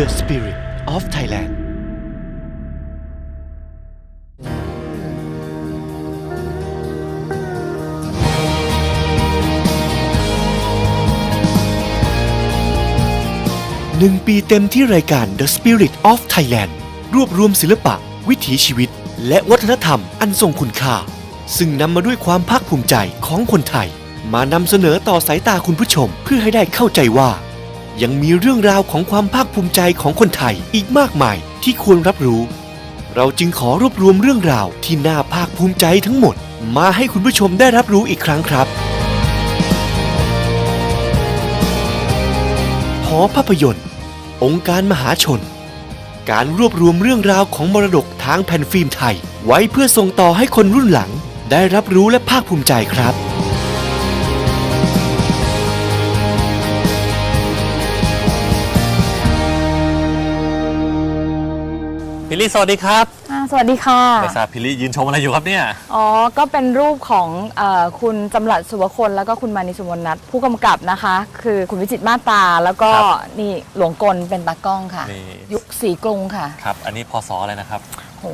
The Spirit of Thailand หนึ่งปีเต็มที่รายการ The Spirit of Thailand รวบรวมศิลปะ วิถีชีวิต และวัฒนธรรมอันทรงคุณค่า ซึ่งนำมาด้วยความภาคภูมิใจของคนไทย มานำเสนอต่อสายตาคุณผู้ชมเพื่อให้ได้เข้าใจว่า ยังมีเรื่องราวของความภาคภูมิใจของคนไทยอีกมากมายที่ควรรับรู้ เราจึงขอรวบรวมเรื่องราวที่น่าภาคภูมิใจทั้งหมด มาให้คุณผู้ชมได้รับรู้อีกครั้งครับหอภาพยนตร์ องค์การมหาชน การรวบรวมเรื่องราวของมรดกทางแผ่นฟิล์มไทย ไว้เพื่อส่งต่อให้คนรุ่นหลัง ได้รับรู้และภาคภูมิใจครับ พิลลี่สวัสดีครับอ่าสวัสดีค่ะ ไม่ทราบพิลลี่ยืนชมอะไรอยู่ครับเนี่ย อ๋อ ก็เป็นรูปของเออคุณจำหลัดสุวคนแล้วก็คุณมานิสุวรรณนัทผู้กำกับนะคะ คือคุณวิจิตรมาตราแล้วก็ครับนี่หลวงกลเป็นตากล้องค่ะ นี่ ยุคสีกรุงค่ะครับ อันนี้พศอะไรนะครับ โห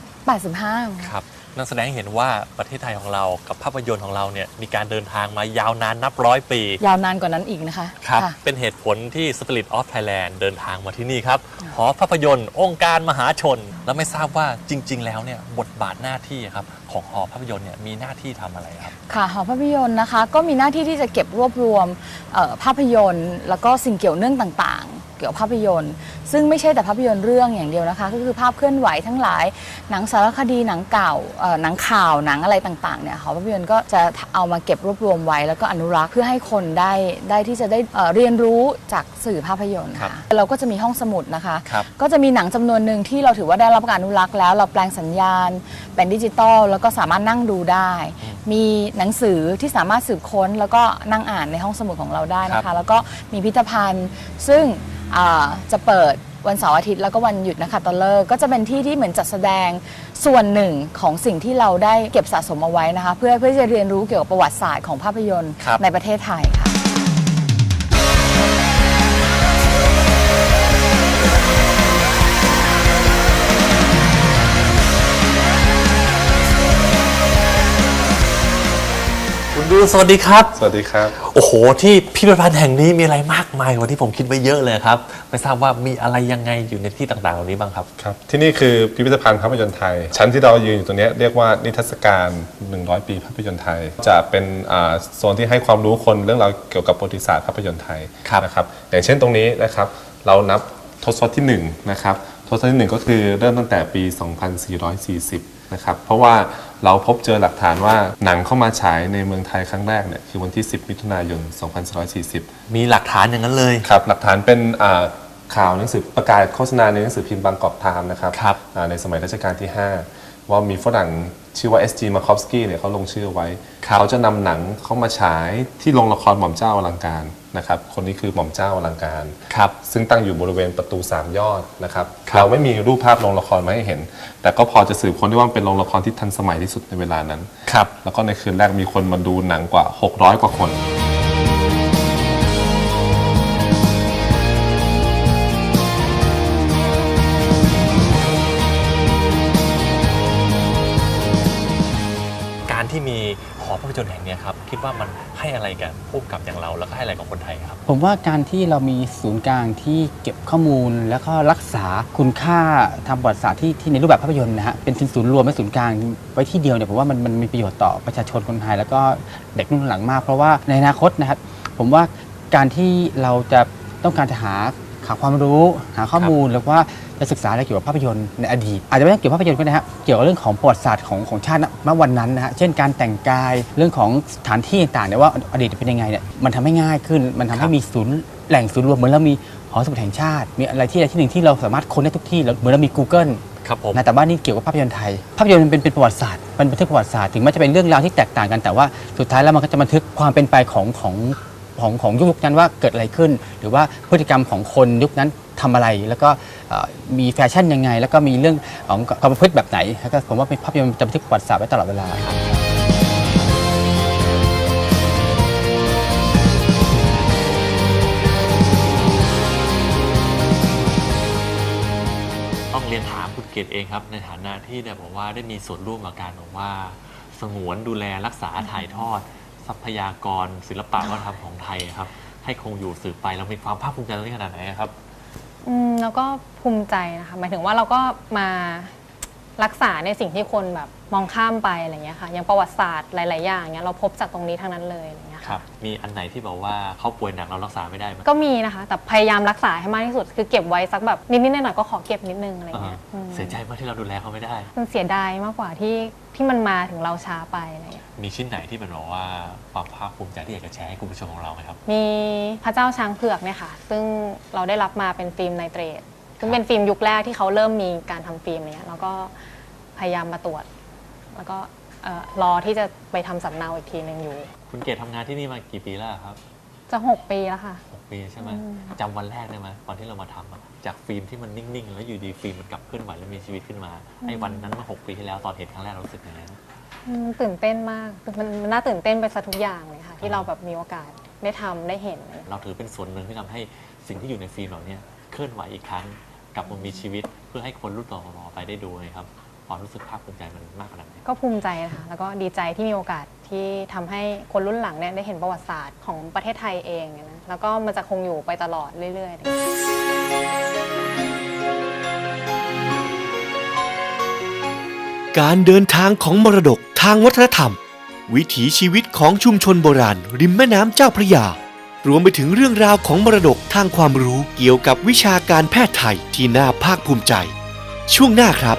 2485 ครับ นั่นแสดงให้เห็นว่าประเทศไทยของเรากับภาพยนตร์ของเราเนี่ยมีการเดินทางมายาวนานนับร้อยปี ยาวนานกว่านั้นอีกนะคะครับค่ะเป็นเหตุผลที่ Spirit of Thailand เดินทางมาที่นี่ครับหอภาพยนตร์ องค์การมหาชน แล้วไม่ทราบว่าจริง ๆ แล้วเนี่ยบทบาทหน้าที่ครับของหอภาพยนตร์เนี่ยมีหน้าที่ทำอะไรครับค่ะหอภาพยนตร์นะคะ ก็มีหน้าที่ที่จะเก็บรวบรวมเอ่อภาพยนตร์ แล้วก็สิ่งเกี่ยวเนื่องต่างๆ เกี่ยวกับภาพยนตร์ ซึ่งไม่ใช่แต่ภาพยนตร์เรื่องอย่างเดียวนะคะ ก็คือภาพเคลื่อนไหวทั้งหลาย หนังสารคดีหนังเก่าเอ่อหนังข่าวหนังอะไรต่างๆเนี่ยหอภาพยนตร์ก็จะเอามาเก็บรวบรวมไว้ แล้วก็อนุรักษ์เพื่อให้คนได้ได้ที่จะได้เอ่อเรียนรู้จากสื่อภาพยนตร์ครัค่ะบเราก็จะมีห้องสมุดนะคะครับก็จะมีหนังจำนวนหนึ่งที่เราถือว่าได้รับการอนุรักษ์แล้ว เราแปลงสัญญาณเป็นดิจิตอลแล้วก็สามารถนั่งดูได้ มีหนังสือที่สามารถสืบค้นแล้วก็นั่งอ่านในห้องสมุดของเราได้นะครัคะบแล้วก็มีพิพิธภัณฑ์ซึ่ง อ่าจะเปิดวันเสาร์อาทิตย์แล้วก็วันหยุดนะคะตอนเลิกก็จะเป็นที่ที่เหมือนจัดแสดงส่วนหนึ่งของสิ่งที่เราได้เก็บสะสมเอาไว้นะคะ เพื่อเพื่อจะเรียนรู้เกี่ยวกับประวัติศาสตร์ของภาพยนตร์ครับ ในประเทศไทยค่ะ สวัสดีครับ สวัสดีครับ โอ้โห ที่พิพิธภัณฑ์แห่งนี้มีอะไรมากมายกว่าที่ผมคิดไว้เยอะเลยครับ ไม่ทราบว่ามีอะไรยังไงอยู่ในที่ต่างๆเหล่านี้บ้างครับ ครับ ที่นี่คือพิพิธภัณฑ์ภาพยนตร์ไทย ชั้นที่เรายืนอยู่ตรงเนี้ยเรียกว่านิทรรศการ 100 ปีภาพยนตร์ไทย จะเป็นอ่าโซนที่ให้ความรู้คนเรื่องราวเกี่ยวกับประวัติศาสตร์ภาพยนตร์ไทยครับนะครับ อย่างเช่นตรงนี้นะครับ เรานับทศวรรษที่1นะครับ ทศวรรษที่1ก็คือเริ่มตั้งแต่ปี 2440 นะครับเพราะว่าเราพบเจอหลักฐานว่าหนังเข้ามาฉายในเมืองไทยครั้งแรกเนี่ยคือวันที่ 10 มิถุนายน 2440 มีหลักฐานอย่างนั้นเลยครับหลักฐานเป็นอ่าข่าวหนังสือประกาศโฆษณาในหนังสือพิมพ์บางกอกไทม์นะครับครับอ่าในสมัยรัชกาลที่ 5 ว่ามีฝรั่งชื่อว่า S.G. m a k o w s k i เนี่ยเขาลงชื่อไว้ เขาจะนำหนังเข้ามาฉายที่โรงละครหม่อมเจ้าอลังการนะครับ คนนี้คือหม่อมเจ้าอลังการ ครับ ซึ่งตั้งอยู่บริเวณประตูสามยอดนะครับครับ เราไม่มีรูปภาพโรงละครมาให้เห็น แต่ก็พอจะสืบค้นได้ว่ามันเป็นโรงละครที่ทันสมัยที่สุดในเวลานั้น ครับ แล้วก็ในคืนแรกมีคนมาดูหนังกว่า 600 กว่าคน ที่มีหอภาพยนตร์แห่งนี้ครับคิดว่ามันให้อะไรกับผู้กำกับอย่างเราแล้วก็ให้อะไรกับคนไทยครับ ผมว่าการที่เรามีศูนย์กลางที่เก็บข้อมูล แล้วก็รักษาคุณค่าทางประวัติศาสตร์ที่ที่ในรูปแบบภาพยนตร์นะฮะเป็นศูนย์รวมเป็นศูนย์กลางไว้ที่เดียวเนี่ยผมว่ามันมันมีประโยชน์ต่อประชาชนคนไทย แล้วก็เด็กรุ่นหลังมาก เพราะว่าในอนาคตนะครับผมว่าการที่เราจะต้องการจะหาาความรู้หาข้อมูลแล้วว่าจะศึกษาอะไรเกี่ยวกับภาพยนตร์ในอดีต อาจจะไม่ต้องเกี่ยวกับภาพยนตร์ก็ได้ฮะเกี่ยวกับเรื่องของประวัติศาสตร์ของของชาติณวันนั้นนะฮะเช่นการแต่งกายเรื่องของสถานที่ต่างๆเนี่ยว่าอดีตเป็นยังไงเนี่ยมันทำให้ง่ายขึ้น มันทำครัให้บมีศูนย์แหล่งศูนย์รวมเหมือนเรามีหอสมุดแห่งชาติ มีอะไรที่ใดที่หนึ่งที่เราสามารถค้นได้ทุกที่แล้วเหมือนเรามี Google ครับผมนะแต่ว่านี่เกี่ยวกับภาพยนตร์ไทย ภาพยนตร์มันเป็นเป็นประวัติศาสตร์มันบันทึกประวัติศาสตร์ถึงแม้จะเป็นเรื่องราวที่แตกต่างกันแต่ว่าสุดท้ายแล้วมันก็จะบันทึกความเป็นไปของของ ของของยุคนั้นว่าเกิดอะไรขึ้น หรือว่าพฤติกรรมของคนยุคนั้นทำอะไร แล้วก็มีแฟชั่นยังไง แล้วก็มีเรื่องของความประพฤติแบบไหนแล้วก็ผมว่าเป็นภาพยนตร์จะบันทึกประวัติศาสตร์ไว้ตลอดเวลาครับกเรียนถามคุณเกตเองครับ ในฐานะที่เนี่ยบอกว่าได้มีส่วนร่วมกับการบอกว่า สงวนดูแลรักษาถ่ายทอด รัพยากรศิลปะวัฒนธรรมของไทยครับ ให้คงอยู่สืบไปเรามีความภาคภูมิใจเรื่องขนาดไหนครับ อืมแล้วก็ภูมิใจนะคะหมายถึงว่าเราก็มารักษาในสิ่งที่คนแบบมองข้ามไปอะไรเงี้ยค่ะอย่างประวัติศาสตร์หลาย ๆ อย่างเนี้ยเราพบจากตรงนี้ทั้งนั้นเลย คค่ะรับมีอันไหนที่บอกว่าเขาป่วยหนักเรารักษาไม่ได้ไหม ก็มีนะคะ แต่พยายามรักษาให้มากที่สุด คือเก็บไว้สักแบบนิดๆหน่อยๆก็ขอเก็บนิดนึงอะไรอ่าเงี้ยอืมเสียใจมากที่เราดูแลเขาไม่ได้ มันเสียดายมากกว่าที่ที่มันมาถึงเราช้าไปอะไรเงี้ยมีชิ้นไหนที่เป็นบอกว่าความภาคภูมิใจที่อยากจะแชร์ให้คุณผู้ชมของเราไหมครับ มีพระเจ้าช้างเผือกเนี่ยค่ะ ซึ่งเราได้รับมาเป็นฟิล์มไนเตรตซึ่งเป็นฟิล์มยุคแรกที่เขาเริ่มมีการทำฟิล์มอะไรเงี้ยแล้วก็พยายามมาตรวจ แล้วก็ เอ่อรอที่จะไปทำสำเนาอีกทีหนึ่งอยู่ คุณเกตทำงานที่นี่มากี่ปีแล้วครับจะหกปีแล้วค่ะ หกปีใช่ไหมอืม จำวันแรกได้ไหมตอนที่เรามาทำอะจากฟิล์มที่มันนิ่งๆ แล้วอยู่ดีฟิล์มมันกลับเคลื่อนไหวแล้วมีชีวิตขึ้นมาไอ้วันนั้นเมื่อหกปีที่แล้วตอนเห็นครั้งแรกเรารู้สึกยังไงนะอืมตื่นเต้นมากมันมันน่าตื่นเต้นไปซะทุกอย่างเลยค่ะ ที่เราแบบมีโอกาสได้ทำได้เห็น เราถือเป็นส่วนหนึ่งที่ทำให้สิ่งที่อยู่ในฟิล์มเหล่านี้เคลื่อนไหวอีกครั้งกลับมามีชีวิตเพื่อให้คนรุ่นต่อๆไปได้ดูไงครับความรู้สึกภาคภูมิใจมันมากขนาดไหน ก็ภูมิใจนะคะแล้วก็ดีใจที่มีโอกาสที่ทำให้คนรุ่นหลังเนี่ยได้เห็นประวัติศาสตร์ของประเทศไทยเองนะแล้วก็มันจะคงอยู่ไปตลอดเรื่อยๆ การเดินทางของมรดกทางวัฒนธรรม วิถีชีวิตของชุมชนโบราณ ริมแม่น้ำเจ้าพระยา รวมไปถึงเรื่องราวของมรดกทางความรู้เกี่ยวกับวิชาการแพทย์ไทยที่น่าภาคภูมิใจ ช่วงหน้าครับ